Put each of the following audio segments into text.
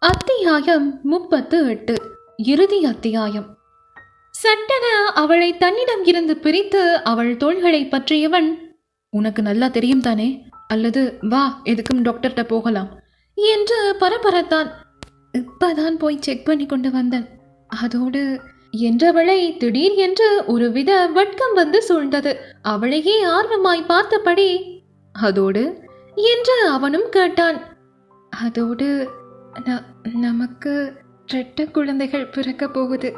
அத்தியாயம் முப்பத்து எட்டு இறுதி அத்தியாயம். சட்டென அவளை தன்னிடம் இருந்து பிரித்து அவள் தோள்களை பற்றியவன் உனக்கு நல்லா தெரியும் தானே? அல்லது வா எதுக்கும் டாக்டர்கிட்ட போகலாம் என்று பரபரத்தான். இப்பதான் போய் செக் பண்ணி கொண்டு வந்தேன். அதோடு என்றவளை திடீர் என்று ஒருவித வெட்கம் வந்து சூழ்ந்தது. அவளையே ஆர்வமாய் பார்த்தபடி அதோடு? என்று அவனும் கேட்டான். அதோடு நமக்கு ரெட்ட குழந்தைகள் பிறக்க போகுது.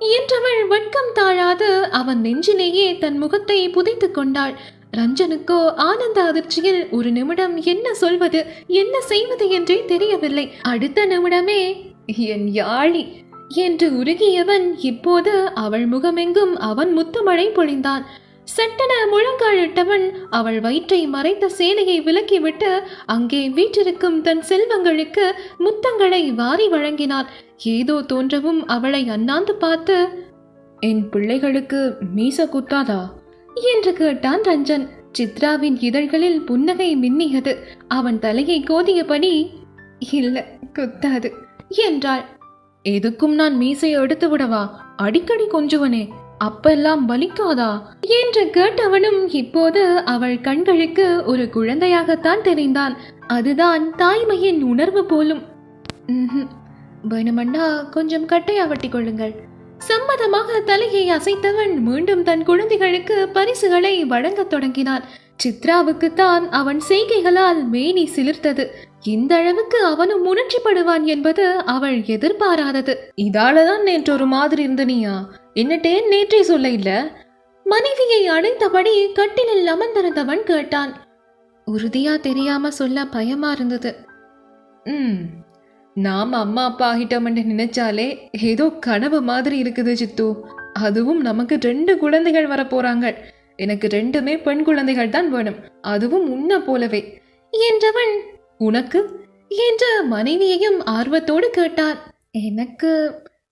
என்றவள் வெட்கம் தாழாது அவன் நெஞ்சிலேயே தன் முகத்தை புதைத்துக் கொண்டாள். ரஞ்சனுக்கோ ஆனந்த அதிர்ச்சியில் ஒரு நிமிடம் என்ன சொல்வது என்ன செய்வது என்றே தெரியவில்லை. அடுத்த நிமிடமே என் யாழி என்று உருகியவன் இப்போது அவள் முகமெங்கும் அவன் முத்துமழை பொழிந்தான். சட்டென முழங்காலிட்டவன் அவள் வயிற்றை மறைத்த சேலையை விலக்கிவிட்டு அங்கே வீற்றிருக்கும் தன் செல்வங்களுக்கு முத்தங்களை வாரி வழங்கினான் ஏதோ தோன்றவும் அவளை அண்ணாந்து பார்த்து என் பிள்ளைகளுக்கு மீச குத்தாதா? என்று கேட்டான் ரஞ்சன். சித்ராவின் இதழ்களில் புன்னகை மின்னியது. அவன் தலையை கோதியபடி இல்ல குத்தாது என்றாள். எதுக்கும் நான் மீசையை எடுத்து விடவா? அடிக்கடி கொஞ்சுவனே அப்பெல்லாம் வலிக்காதா? என்று கேட்டவனும் இப்போது அவள் கண்களுக்கு ஒரு குழந்தையாகத்தான் தெரிந்தான் அதுதான் தாய்மையின் உணர்வு போலும். ம்ஹும். கொஞ்சம் கட்டையா வட்டி கொள்ளுங்கள். சம்மதமாக தலையை அசைத்தவன் மீண்டும் தன் குழந்தைகளுக்கு பரிசுகளை வழங்கத் தொடங்கினான் சித்ராவுக்கு தான் அவன் செய்கைகளால் மேனி சிலிர்த்தது. இந்த அளவுக்கு அவனும் உணர்ச்சிப்படுவான் என்பது அவள் எதிர்பாராதது. இதாலதான் நேற்று ஒரு மாதிரி இருந்தனியா? என்னட்டேன் நேற்றே சொல்ல இல்ல. மனைவியை அடைத்தபடி கட்டிலில் அமர்ந்திருந்தவன் கேட்டான். உறுதியா தெரியாம சொல்ல பயமா இருந்தது. ம் நாம் அம்மா அப்பா ஆகிட்டோம்னு நினைச்சாலே ஏதோ கனவு மாதிரி இருக்குது சித்து. அதுவும் நமக்கு ரெண்டு குழந்தைகள் வரப்போறாங்க. எனக்கு ரெண்டுமே பெண் குழந்தைகள் தான் வேணும். அதுவும் உன்ன போலவே. என்றவன் உனக்கு? என்ற மனைவியையும் ஆர்வத்தோடு கேட்டான். எனக்கு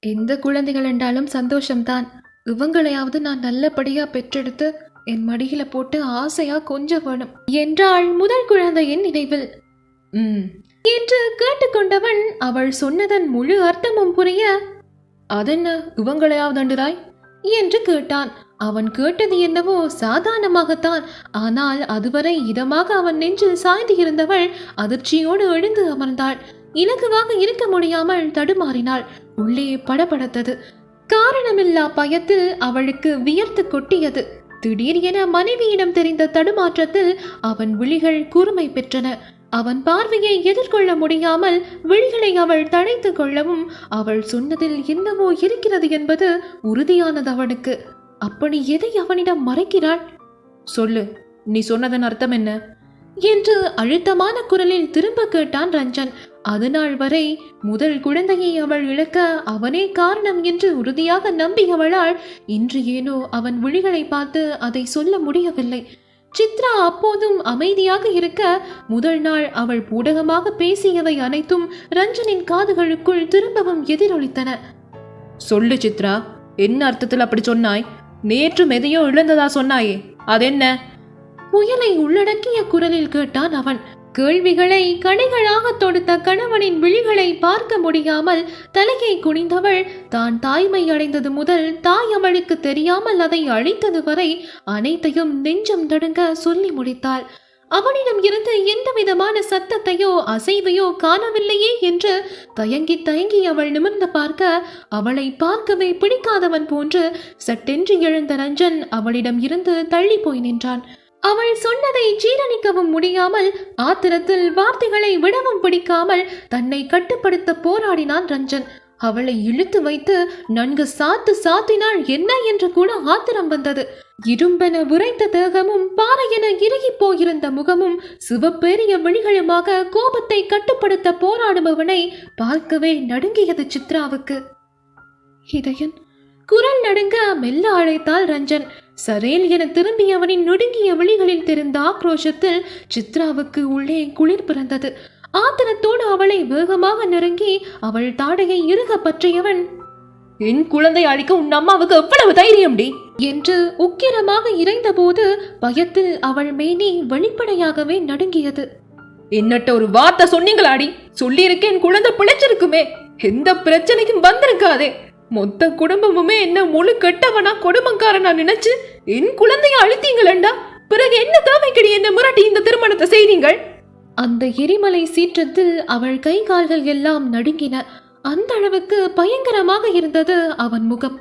எந்த குழந்தைகள் என்றாலும் சந்தோஷம்தான். இவங்களையாவது நான் நல்லபடியா பெற்றெடுத்து என் மடியில போட்டு ஆசையா கொஞ்சம் வேணும். என்றாள் முதல் குழந்தையின் நினைவில். ம். என்று கேட்டுக்கொண்டவன் அவள் சொன்னதன் முழு அர்த்தமும் புரிய அதென்ன இவங்களையாவதண்டுராய் என்று கேட்டான். அவன் கேட்டது என்னவோ சாதாரணமாகத்தான். ஆனால் அதுவரை இதமாக அவன் நெஞ்சில் சாய்ந்து இருந்தவள் அதிர்ச்சியோடு எழுந்து அமர்ந்தாள். இலகுவாக இருக்க முடியாமல் தடுமாறினாள். உள்ளே படபடத்தது. காரணமில்லா பயத்தில் அவளுக்கு வியர்த்து கொட்டியது. திடீர் என மனைவியிடம் தெரிந்த தடுமாற்றத்தில் அவன் விழிகள் கூர்மை பெற்றன. அவன் பார்வையை எதிர்கொள்ள முடியாமல் விழிகளை அவள் தடைத்து கொள்ளவும் அவள் சொன்னதில் என்னவோ இருக்கிறது என்பது உறுதியானது அவனுக்கு. அப்படி எதை அவனிடம் மறைக்கிறாள்? சொல்லு நீ சொன்னதன் அர்த்தம் என்ன? என்று அழுத்தமான குரலில் திரும்ப கேட்டான் ரஞ்சன். அதுநாள் வரை முதல் குழந்தையை அவள் இழக்க அவனே காரணம் என்று உறுதியாக நம்பியவளால் இன்று ஏனோ அவன் விழிகளை பார்த்து அதை சொல்ல முடியவில்லை. சித்ரா அப்போதும் அமைதியாக இருக்க முதல் நாள் அவள் பூடகமாக பேசியவை அனைத்தும் ரஞ்சனின் காதுகளுக்குள் திரும்பவும் எதிரொலித்தன. சொல்லு சித்ரா என்ன அர்த்தத்தில் அப்படி சொன்னாய்? நேற்று எதையோ இழந்ததா சொன்னாயே? அதென்ன? புயலை உள்ளடக்கிய குரலில் கேட்டான் அவன். கேள்விகளை கணைகளாக தொடுத்த கணவனின் விழிகளை பார்க்க முடியாமல் தலையை குனிந்தவள் தான் தாய்மை அடைந்தது முதல் தாய் அவளுக்கு தெரியாமல் அதை அழித்தது வரை அனைத்தையும் நெஞ்சம் தடுங்க சொல்லி முடித்தாள். அவனிடம் இருந்து எந்த விதமான சத்தத்தையோ அசைவையோ காணவில்லையே என்று தயங்கி தயங்கி அவள் நிமிர்ந்து பார்க்க அவளை பார்க்கவே பிடிக்காதவன் போன்று சட்டென்று எழுந்த ரஞ்சன் அவளிடம் இருந்து தள்ளி போய் நின்றான். அவள் சொன்னதை ஜீரணிக்கவும் முடியாமல் ஆத்திரத்தில் வார்த்தைகளை விடவும் பிடிக்காமல் தன்னை கட்டுப்படுத்த போராடினான் ரஞ்சன். அவளை இழுத்து வைத்து நன்கு சாத்து சாத்தினாள் என்ன? என்று கூட ஆத்திரம் வந்தது. இரும்பென உரைத்த தேகமும் பாறையென இறுகி போயிருந்த முகமும் சிவப்பேறிய விழிகளுமாக கோபத்தை கட்டுப்படுத்த போராடுபவனை பார்க்கவே நடுங்கியது சித்ராவுக்கு. இதயன் குரல் நடுங்க மெல்ல அழைத்தாள் ரஞ்சன். சரேல் என திரும்பியவனின் நொடுங்கிய விழிகளில் தெரிந்த ஆக்ரோஷத்தில் சித்ராவுக்கு உள்ளே குளிர் பிறந்தது. ஆத்திரத்தோடு அவளை வேகமாக நெருங்கி அவள் தாடையை இறுக பற்றியவன் என் குழந்தை அழிக்க உன் அம்மாவுக்கு எவ்வளவு தைரியம்டி என்று உக்கிரமாக இறைந்தபோது பயத்தில் அவள் மேனி வெளிப்படையாகவே நடுங்கியது. என்னட்ட ஒரு வார்த்தை சொன்னீங்களாடி? சொல்லியிருக்கேன் குழந்தை பிழைச்சிருக்குமே. எந்த பிரச்சனைக்கும் வந்திருக்காதே. மொத்த குடும்பமுமே என்ன முழு கெட்டவனா கொடுமக்காரனா நினைச்சு என் குழந்தைய அழுத்தீங்களண்டா? பிறகு என்ன தேவைக்கடி என்ன மிரட்டி இந்த திருமணத்தை செய்தீங்கள்? அந்த எரிமலை சீற்றத்தில் அவள் கை கால்கள் எல்லாம் நடுங்கின. அந்த அளவுக்கு பயங்கரமாக இருந்தது அவன் முகம்.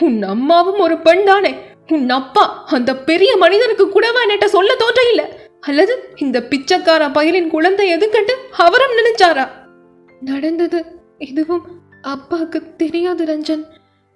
உன் அம்மாவும் ஒரு பெண் தானே உன் அப்பா அந்த பெரிய மனிதனுக்கு கூடவா என்கிட்ட சொல்ல தோற்ற இல்ல அல்லது இந்த பிச்சைக்கார பயலின் குழந்தை எதுக்கட்டு அவரும் நினைச்சாரா? நடந்தது. இதுவும் அப்பாவுக்கு தெரியாது ரஞ்சன்.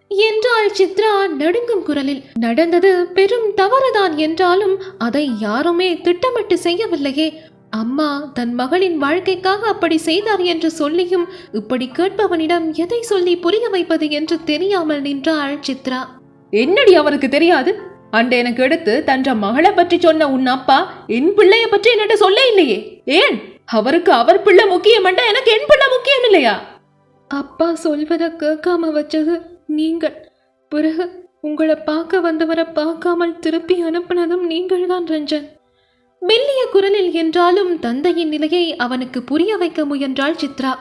என்றாள் சித்ரா நடுங்கும் குரலில். நடந்தது பெரும் தவறுதான் என்றாலும் அதை யாருமே திட்டமிட்டு செய்யவில்லையே. அம்மா தன் மகளின் வாழ்க்கைக்காக அப்படி செய்தார் என்று சொல்லியும் இப்படி கேட்பவனிடம் எதை சொல்லி புரிய வைப்பது என்று தெரியாமல் நின்றாள் சித்ரா. என்னடி அவருக்கு தெரியாது? அண்ட எனக்கு எடுத்து தன்ற மகளை பற்றி சொன்ன உன் அப்பா என் பிள்ளைய பற்றி என்னட்ட சொல்ல இல்லையே. ஏன்? அவருக்கு அவர் பிள்ளை முக்கியமண்டா எனக்கு என் பிள்ளை முக்கியம் இல்லையா? அப்பா சொல்வதை கேட்காம வச்சது நீங்கள். பிறகு உங்களை பார்க்க வந்தவரை பார்க்காமல் திருப்பி அனுப்பினதும் நீங்கள்தான் ரஞ்சன். மெல்லிய குரலில் என்றாலும் தந்தையின் நிலையை அவனுக்கு புரிய வைக்க முயன்றாள் சித்ரா.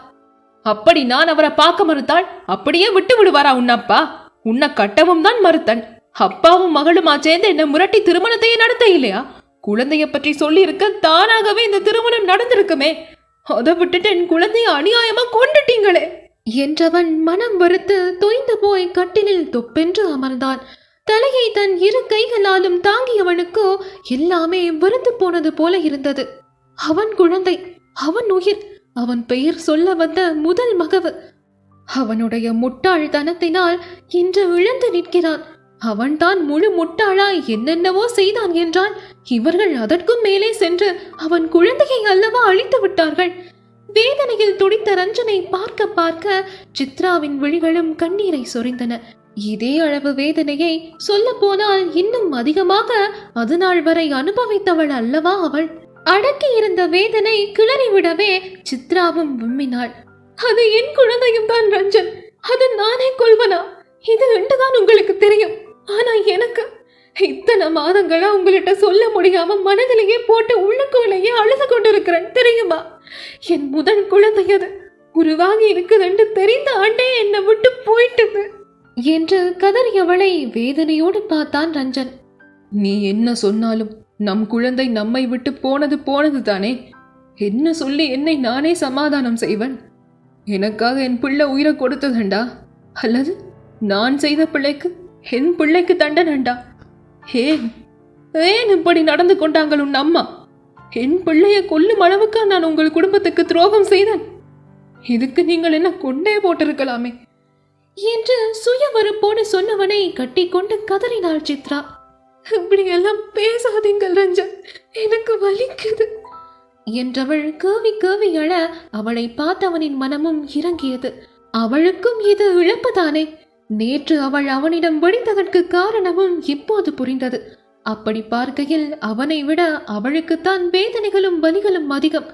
அப்படி நான் அவரை பார்க்க மறுத்தாள் அப்படியே விட்டு விடுவாரா உன்னப்பா உன்னை கட்டவும் தான் மறுத்தன். அப்பாவும் மகளுமா சேர்ந்து என்ன முரட்டி திருமணத்தையே நடத்த இல்லையா? குழந்தைய பற்றி சொல்லியிருக்க தானாகவே இந்த திருமணம் நடந்திருக்குமே. அதை விட்டுட்டு என் குழந்தைய அநியாயமா கொண்டுட்டீங்களே என்றவன் மனம் வருத்து தொய்ந்து போய் கட்டிலில் தொப்பென்று அமர்ந்தான். தலையை தன் இரு கைகளாலும் தாங்கியவனுக்கோ எல்லாமே வெறுத்து போனது போல இருந்தது. அவன் குழந்தை அவன் உயிர் அவன் பெயர் சொல்ல வந்த முதல் மகவு. அவனுடைய முட்டாள் தனத்தினால் இன்று இழந்து நிற்கிறான். அவன்தான் முழு முட்டாளாய் என்னென்னவோ செய்தான் என்றான். இவர்கள் அதற்கும் மேலே சென்று அவன் குழந்தையை அல்லவா அழித்து விட்டார்கள்? வேதனையில் துடித்த ரஞ்சனை பார்க்க பார்க்க சித்ராவின் விழிகளும் கண்ணீரை சொரிந்தன. இதே அளவு வேதனையை சொல்ல போனால் இன்னும் அதிகமாக அது நாள் வரை அனுபவித்தவள் அல்லவா அவள்? அடக்கி இருந்த வேதனை கிளறிவிடவே சித்ராவும் விம்மினாள். அது என் குழந்தையும் தான் ரஞ்சன். அது நானே கொள்வனா? இது ரெண்டுதான் உங்களுக்கு தெரியும். ஆனா எனக்கு இத்தனை மாதங்களா உங்கள்கிட்ட சொல்ல முடியாம மனதிலேயே போட்டு உள்ளுக்குள்ளேயே அழுது கொண்டிருக்கிறேன். தெரியுமா? என் முதல் குழந்தை அது குருவாக இருக்குதுன்னு தெரிந்த ஆண்டே என்னை விட்டு போயிட்டது என்று கதறியவளை வேதனையோடு பார்த்தான் ரஞ்சன். நீ என்ன சொன்னாலும் நம் குழந்தை நம்மை விட்டு போனது போனது தானே என்ன சொல்லி என்னை நானே சமாதானம் செய்வன்? எனக்காக என் பிள்ளை உயிரை கொடுத்ததண்டா? அல்லது நான் செய்த பிள்ளைக்கு என் பிள்ளைக்கு தண்டனண்டா? ஏன் ஏன் இப்படி நடந்து கொண்டாங்கள் உன் அம்மா? என் பிள்ளைய கொல்லும் அளவுக்கு நான் உங்கள் குடும்பத்துக்கு துரோகம் செய்தேன். இதுக்கு நீங்கள் என்ன கொண்டே போட்டிருக்கலாமே? என்று சுய வெறுப்போடு சொன்னவனை கட்டிக்கொண்டு கதறினாள் சித்ரா. இப்படியெல்லாம் பேசாதீங்கள் ரஞ்சன். எனக்கு வலிக்குது. என்றவள் கேவி கேவி அழ அவளை பார்த்தவனின் மனமும் இறங்கியது. அவளுக்கும் இது இழப்புதானே? நேற்று அவள் அவனிடம் வெடித்ததற்கு காரணமும் இப்போது புரிந்தது. அப்படி பார்க்கையில் அவனை விட அவளுக்குத்தான் வேதனைகளும் வலிகளும் அதிகம்.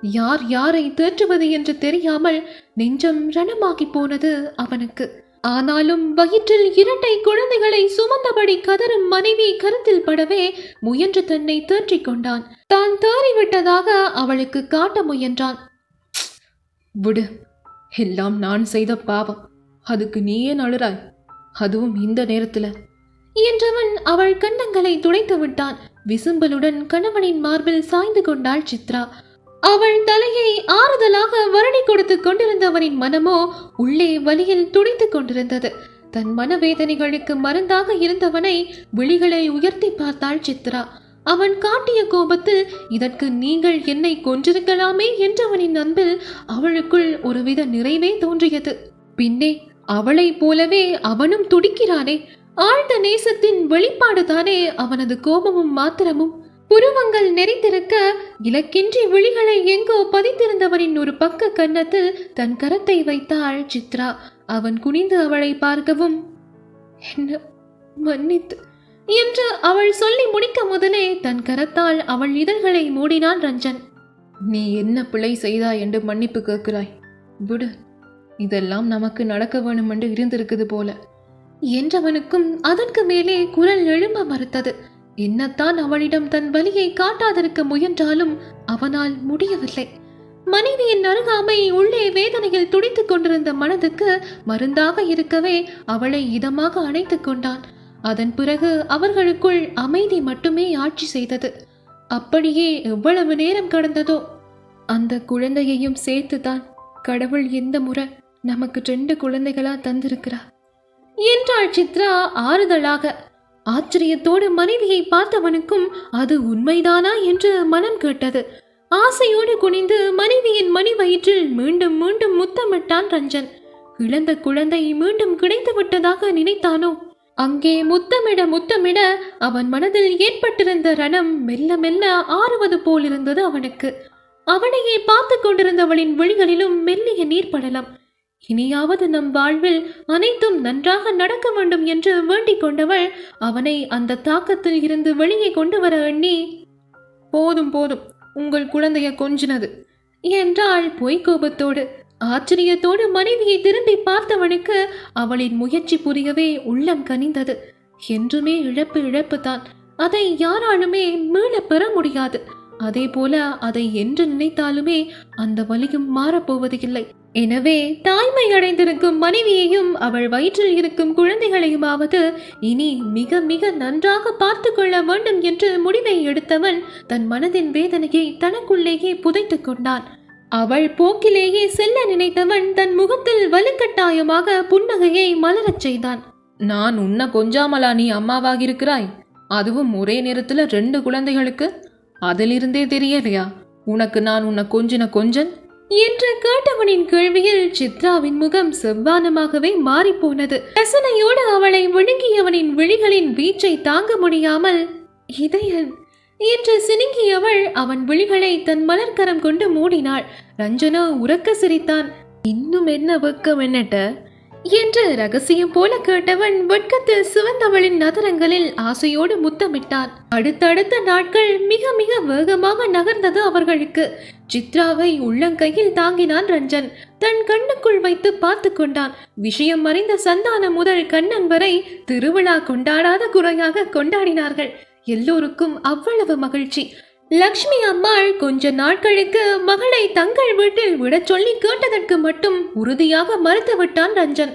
யார் யாரை தேற்றுவது என்று தெரியாமல் நெஞ்சம் ரணமாகி போனது அவனுக்கு. ஆனாலும் வயிற்றில் இரட்டை குழந்தைகளை சுமந்தபடி கதறும் மனைவி கருத்தில் படவே முயன்று தன்னை தேற்றிக் கொண்டான். தான் தேறிவிட்டதாக அவளுக்கு காட்ட முயன்றான். விடு எல்லாம் நான் செய்த பாவம். அதுக்கு நீ ஏன் அதுவும் இந்த நேரத்துல. என்றவன் அவள் கன்னங்களை துடைத்து விட்டான். விசும்பலுடன் கணவனின் மார்பில் சாய்ந்து கொண்டாள் சித்ரா. அவள் தலையை ஆறுதலாக வருணி கொடுத்து கொண்டிருந்தவனின் மனமோ உள்ளே வலியில் துடித்துக் கொண்டிருந்தது. தன் மனவேதனைகளுக்கு மருந்தாக இருந்தவனை விழிகளை உயர்த்தி பார்த்தாள் சித்ரா. அவன் காட்டிய கோபத்தில் இதற்கு நீங்கள் என்னை கொன்றிருக்கலாமே என்றவனின் அன்பில் அவளுக்குள் ஒருவித நிறைவே தோன்றியது. பின்னே அவளைப் போலவே அவனும் துடிக்கிறானே ஆழ்ந்த நேசத்தின் வெளிப்பாடுதானே அவனது கோபமும் மாத்திரமும்? புருவங்கள் நெறிந்திருக்க இலக்கின்றி விழிகளை எங்கோ பதித்திருந்தவனின் ஒரு பக்க கன்னத்தில் தன் கரத்தை வைத்தாள் சித்ரா. அவன் குனிந்து அவளை பார்க்கவும் என்ன மன்னித்து என்று அவள் சொல்லி முடிக்க முதலே தன் கரத்தால் அவள் இதழ்களை மூடினான் ரஞ்சன். நீ என்ன பிழை செய்தாய் என்று மன்னிப்பு கேட்கிறாய். விடு. இதெல்லாம் நமக்கு நடக்க வேணுமென்று இருந்திருக்குது போல. என்றவனுக்கும் அதற்கு மேலே குரல் எழும்ப மறுத்தது. என்னத்தான் அவளிடம் தன் வலியை காட்டாதிருக்க முயன்றாலும் அவனால் முடியவில்லை. மனைவியின் அருகாமை உள்ளே வேதனையில் துடித்துக் கொண்டிருந்த மனதுக்கு மருந்தாக இருக்கவே அவளை இதமாக அணைத்துக் கொண்டான். அதன் பிறகு அவர்களுக்குள் அமைதி மட்டுமே ஆட்சி செய்தது. அப்படியே எவ்வளவு நேரம் கடந்ததோ? அந்த குழந்தையையும் சேர்த்துதான் கடவுள் எந்த முறை நமக்கு ரெண்டு குழந்தைகளா தந்திருக்கிறார்? என்றாள் சித்ரா ஆறுதலாக. ஆச்சரியத்தோடு மனைவியை பார்த்தவனுக்கும் அது உண்மைதானா என்று மனம் கேட்டது. ஆசையோடு குனிந்து மனைவியின் மணி வயிற்றில் மீண்டும் மீண்டும் முத்தமிட்டான் ரஞ்சன். இழந்த குழந்தை மீண்டும் கிடைத்து விட்டதாக நினைத்தானோ? அங்கே முத்தமிட முத்தமிட அவன் மனதில் ஏற்பட்டிருந்த ரணம் மெல்ல மெல்ல ஆறுவது போலிருந்தது அவனுக்கு. அவனையே பார்த்து கொண்டிருந்தவளின் விழிகளிலும் மெல்லிய நீர் படலம் இனியாவது நம் வாழ்வில் அனைத்தும் நன்றாக நடக்க வேண்டும் என்று வேண்டிக் கொண்டவள் அவனை அந்த தாக்கத்தில் இருந்து வெளியே கொண்டு வர எண்ணி போதும் போதும் உங்கள் குழந்தைய கொஞ்சினது என்றாள் பொய்க்கோபத்தோடு ஆச்சரியத்தோடு மனைவியை திரும்பி பார்த்தவனுக்கு அவளின் முயற்சி புரியவே உள்ளம் கனிந்தது. என்றுமே இழப்பு இழப்பு தான் அதை யாராலுமே மீளப் பெற முடியாது. அதே போல அதை என்று நினைத்தாலுமே அந்த வலியும் மாறப்போவது இல்லை எனவே தாய்மை அடைந்திருக்கும் மனைவியையும் அவள் வயிற்றில் இருக்கும் குழந்தைகளையுமாவது இனி மிக மிக நன்றாக பார்த்து கொள்ள வேண்டும் என்று முடிவை எடுத்தவன் தன் மனதின் வேதனையை தனக்குள்ளேயே புதைத்துக் கொண்டான். அவள் போக்கிலேயே செல்ல நினைத்தவன் தன் முகத்தில் வலுக்கட்டாயமாக புன்னகையை மலரச் செய்தான். நான் உன்ன கொஞ்சாமலா நீ அம்மாவாக இருக்கிறாய் அதுவும் ஒரே நேரத்துல ரெண்டு குழந்தைகளுக்கு? அதிலிருந்தே தெரியலையா உனக்கு நான் உன்னை கொஞ்சின கொஞ்சன்? என்று கேட்டவனின் கேள்வியில் சித்ராவின் முகம் செவ்வானமாகவே மாறிப்போனது. ரசனையோடு அவளை விழுங்கியவனின் விழிகளின் வீச்சை தாங்க முடியாமல் இதயன் என்று சினுங்கியவள் அவன் விழிகளை தன் மலர்க்கரம் கொண்டு மூடினாள். ரஞ்சனா உறக்க சிரித்தான். இன்னும் என்ன வெக்கம் என்னட்ட? என்று ரகசியம் போல கேட்டவன் வெட்கத்தில் சிவந்தவளின் நகரங்களில் ஆசையோடு முத்தமிட்டான். அடுத்தடுத்த நாட்கள் மிக மிக வேகமாக நகர்ந்தது அவர்களுக்கு. சித்ராவை உள்ளங்கையில் தாங்கினான் ரஞ்சன். தன் கண்ணுக்குள் வைத்து பார்த்து கொண்டான். விஷயம் மறைந்த சந்தானம் முதல் கண்ணன் வரை திருவிழா கொண்டாடாத குறையாக கொண்டாடினார்கள். எல்லோருக்கும் அவ்வளவு மகிழ்ச்சி. லக்ஷ்மி அம்மாள் கொஞ்ச நாட்களுக்கு மகளை தங்கள் வீட்டில் விடச் சொல்லி கேட்டதற்கு மட்டும் உறுதியாக மறுத்துவிட்டான் ரஞ்சன்.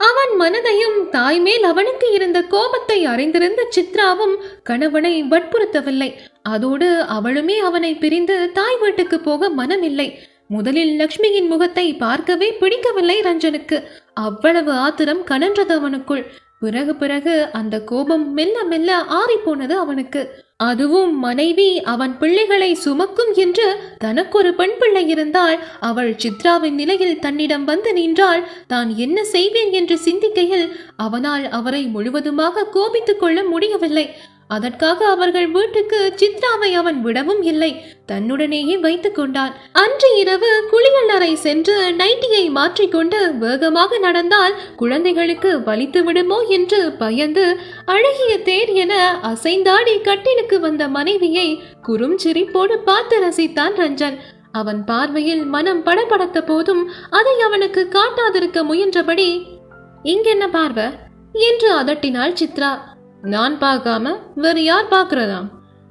அவன் மனதையும் தாய் மேல் அவனுக்கு இருந்த கோபத்தை அறிந்திருந்த சித்ராவும் கணவனை வற்புறுத்தவில்லை. அதோடு அவளுமே அவனை பிரிந்து தாய் வீட்டுக்கு போக மனமில்லை. முதலில் லக்ஷ்மியின் முகத்தை பார்க்கவே பிடிக்கவில்லை ரஞ்சனுக்கு. அவ்வளவு ஆத்திரம் கனன்றது அவனுக்குள். பிறகு பிறகு அந்த கோபம் மெல்ல மெல்ல ஆறிப்போனது அவனுக்கு. அதுவும் மனைவி அவன் பிள்ளைகளை சுமக்கும் என்று தனக்கொரு பெண் பிள்ளை இருந்தால் அவள் சித்ராவின் நிலையில் தன்னிடம் வந்து நின்றால் தான் என்ன செய்வேன் என்று சிந்திக்கையில் அவனால் அவரை முழுவதுமாக கோபித்துக் கொள்ள முடியவில்லை. அதற்காக அவர்கள் வீட்டுக்கு சித்ராவை அவன் விடவும் இல்லை. தன்னுடனேயே வைத்துக் கொண்டான். அன்று இரவு குளியல் அறை சென்று நைட்டியை மாற்றிக்கொண்டு வேகமாக நடந்தால் குழந்தைகளுக்கு வலித்து விடுமோ என்று பயந்து அழகிய தேர் என அசைந்தாடி கட்டிலுக்கு வந்த மனைவியை குறுஞ்சிரிப்போடு பார்த்து ரசித்தான் ரஞ்சன். அவன் பார்வையில் மனம் படபடத்த போதும் அதை அவனுக்கு காட்டாதிருக்க முயன்றபடி இங்கென்ன பார்வை? என்று அதட்டினாள் சித்ரா. நான் பார்க்காம வேறு யார் பார்க்கிறதா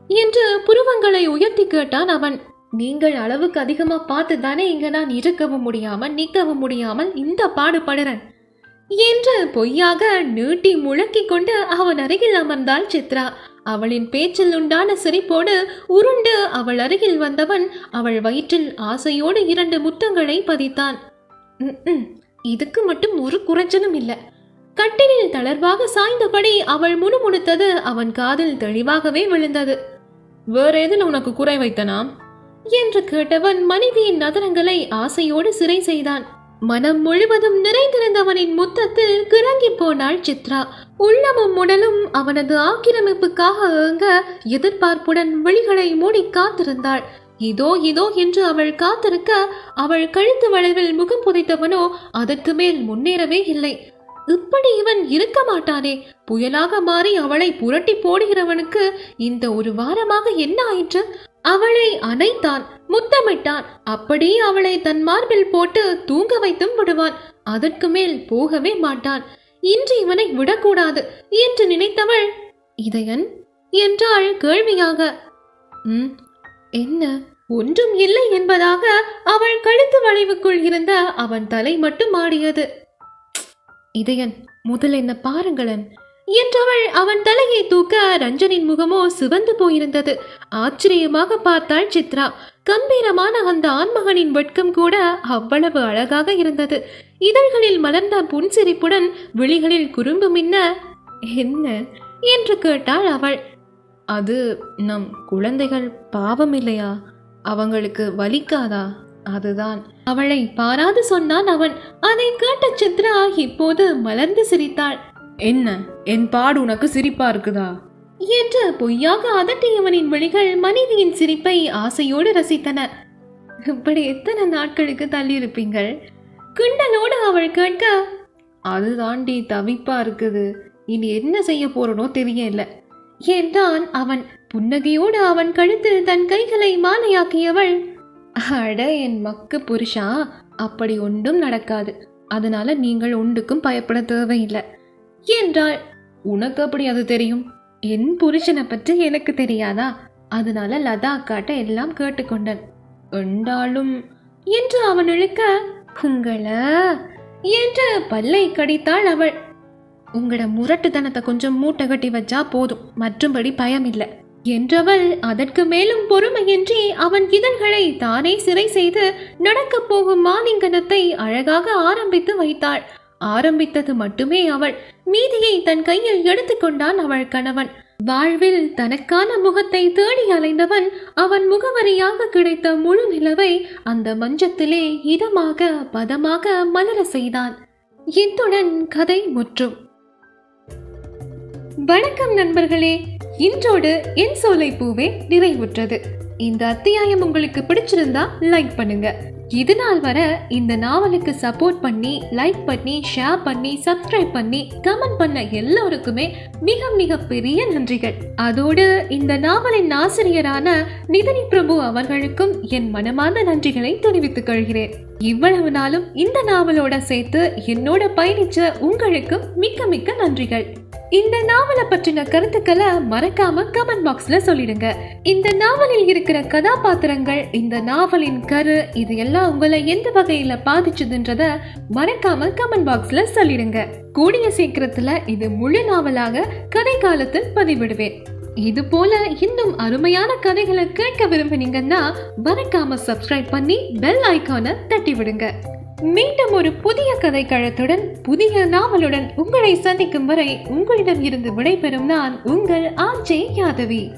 என்று புருவங்களை உயர்த்தி கேட்டான் அவன். நீங்கள் அளவுக்கு அதிகமா பார்த்து தானே இங்க நான் இருக்கவும் முடியாமல் நிற்கவும் முடியாமல் இந்த பாடுபடுறேன் என்று பொய்யாக நீட்டி முழக்கிக் கொண்டு அவன் அருகில் அமர்ந்தாள் சித்ரா. அவளின் பேச்சில் உண்டான சிரிப்போடு உருண்டு அவள் அருகில் வந்தவன் அவள் வயிற்றில் ஆசையோடு இரண்டு முத்தங்களை பதித்தான். "ம், ம், இதுக்கு மட்டும் ஒரு குறைச்சலும் இல்லை. கட்டிலில் தளர்வாக சாய்ந்தபடி அவள் முணுமுணுத்தது அவன் காதில் தெளிவாகவே விழுந்தது. வேற எதில் உனக்கு குறை வைத்தனாம்? என்று கேட்டவன் மனைவியின் நதனங்களை ஆசையோடு சிறை செய்தான். மனம் முழுவதும் நிறைந்திருந்தவனின் முத்தத்தில் கிறங்கி போனாள் சித்ரா. உள்ளமும் உடலும் அவனது ஆக்கிரமிப்புக்காக ஏங்க எதிர்பார்ப்புடன் விழிகளை மூடி காத்திருந்தாள். இதோ இதோ என்று அவள் காத்திருக்க அவள் கழுத்து வளைவில் முகம் புதைத்தவனோ அதற்கு மேல் முன்னேறவே இல்லை. இப்படி இவன் இருக்க மாட்டானே. புயலாக மாறி அவளை புரட்டி போடுகிறவனுக்கு இந்த ஒரு வாரமாக என்ன ஆயிற்று? அவளை அணைத்தான் முத்தமிட்டான். அப்படியே அவளை தன் மார்பில் போட்டு தூங்க வைத்தும் விடுவான். அதற்கு மேல் போகவே மாட்டான். இன்று இவனை விடக்கூடாது என்று நினைத்தவள் இதயன்? என்றாள் கேள்வியாக. ம் என்ன? ஒன்றும் இல்லை என்பதாக அவள் கழுத்து வளைவுக்குள் இருந்த அவன் தலை மட்டும் ஆடியது இதயன் முதல் என்ன பாருங்களன். என்றவள் அவன் தலையை தூக்க ரஞ்சனின் முகமோ சிவந்து போயிருந்தது. ஆச்சரியமாக பார்த்தாள் சித்ரா. கம்பீரமான அந்த ஆண்மகனின் வெட்கம் கூட அவ்வளவு அழகாக இருந்தது. இதழ்களில் மலர்ந்த புன்சிரிப்புடன் விழிகளில் குறும்பு மின்ன என்ன? என்று கேட்டாள் அவள். அது நம் குழந்தைகள் பாவம் இல்லையா? அவங்களுக்கு வலிக்காதா? அதுதான். அவளை பாராது சொன்னான் அவன். அதை கேட்ட சித்ரா இப்போது மலர்ந்து சிரித்தாள். என்ன? என் பாடு உனக்கு சிரிப்பா இருக்குதா? என்று பொய்யாக அதட்டியவனின் விழிகள் மனைவியின் சிரிப்பை ஆசையோடு ரசித்தன. இப்படி எத்தனை நாட்களுக்கு தள்ளியிருப்பீங்கள்? கிண்டலோடு அவள் கேட்க அது தாண்டி தவிப்பா இருக்குது. இனி என்ன செய்ய போறனோ தெரியல. என்றான் அவன். புன்னகையோடு அவன் கழுத்தில் தன் கைகளை மாலையாக்கியவள் அட என் மக்கு புருஷா அப்படி ஒன்றும் நடக்காது. அதனால நீங்கள் ஒன்றுக்கும் பயப்பட தேவையில்லை. என்றாள். உனக்கு அப்படி அது தெரியும்? என் புருஷனை பற்றி எனக்கு தெரியாதா? அதனால லதா அக்காட்ட எல்லாம் கேட்டுக்கொண்டன் என்றாலும் என்று அவன் இழுக்க உங்கள என்று பல்லை கடித்தாள் அவள். உங்களோட முரட்டுத்தனத்தை கொஞ்சம் மூட்டை கட்டி வச்சா போதும். மற்றும்படி பயம் இல்லை என்றவள் அதற்கு மேலும் பொறுமையின்றி அவன் இதழ்களை தானே சிறை செய்து நடக்கப் போகும் மாலிங்கனத்தை அழகாக ஆரம்பித்து வைத்தாள். ஆரம்பித்தது மட்டுமே அவள். மீதியை தன் கையில் எடுத்துக்கொண்டான் அவள் கணவன். வாழ்வில் தனக்கான முகத்தை தேடி அலைந்தவன் அவன் முகவரியாக கிடைத்த முழு நிலவை அந்த மஞ்சத்திலே இதமாக பதமாக மலர செய்தான். இத்துடன் கதை முற்றும். வணக்கம் நண்பர்களே. இன்றோடு என் சோலை பூவே நிறைவுற்றது. இந்த அத்தியாயம் உங்களுக்கு பிடிச்சிருந்தா லைக் பண்ணுங்க. இது நாள் வர இந்த நாவலுக்கு சப்போர்ட் பண்ணி லைக் பண்ணி ஷேர் பண்ணி சப்ஸ்கிரைப் பண்ணி கமெண்ட் பண்ண எல்லோருக்குமே மிக மிக பெரிய நன்றிகள். அதோடு இந்த நாவலின் ஆசிரியரான நிதினி பிரபு அவர்களுக்கும் என் மனமார்ந்த நன்றிகளை தெரிவித்துக் கொள்கிறேன். இவ்வளவு நாளும் இந்த நாவலோட சேர்த்து என்னோட பயணிச்ச உங்களுக்கும் மிக்க மிக்க நன்றிகள். இந்த நாவலை பற்றின கருத்துக்களை மறக்காம கமெண்ட் பாக்ஸ்ல சொல்லிடுங்க. இந்த நாவலில் இருக்கிற கதாபாத்திரங்கள் இந்த நாவலின் கரு இது எல்லாம் உங்களை எந்த வகையில் பாதிச்சதுன்றத மறக்காம கமெண்ட் பாக்ஸ்ல சொல்லிடுங்க. கூடிய சீக்கிரத்துல இது முழு நாவலாக கதை காலத்தில் பதிவிடுவேன். இது போல இன்னும் அருமையான கதைகளை கேட்க விரும்பினீங்கன்னா மறக்காம சப்ஸ்கிரைப் பண்ணி பெல் ஐக்கானை தட்டி விடுங்க மீண்டும் ஒரு புதிய கதை கழத்துடன் புதிய நாவலுடன் உங்களை சந்திக்கும் வரை உங்களிடம் இருந்து விடைபெறும் நான் உங்கள் ஆர்ஜே யாதவி.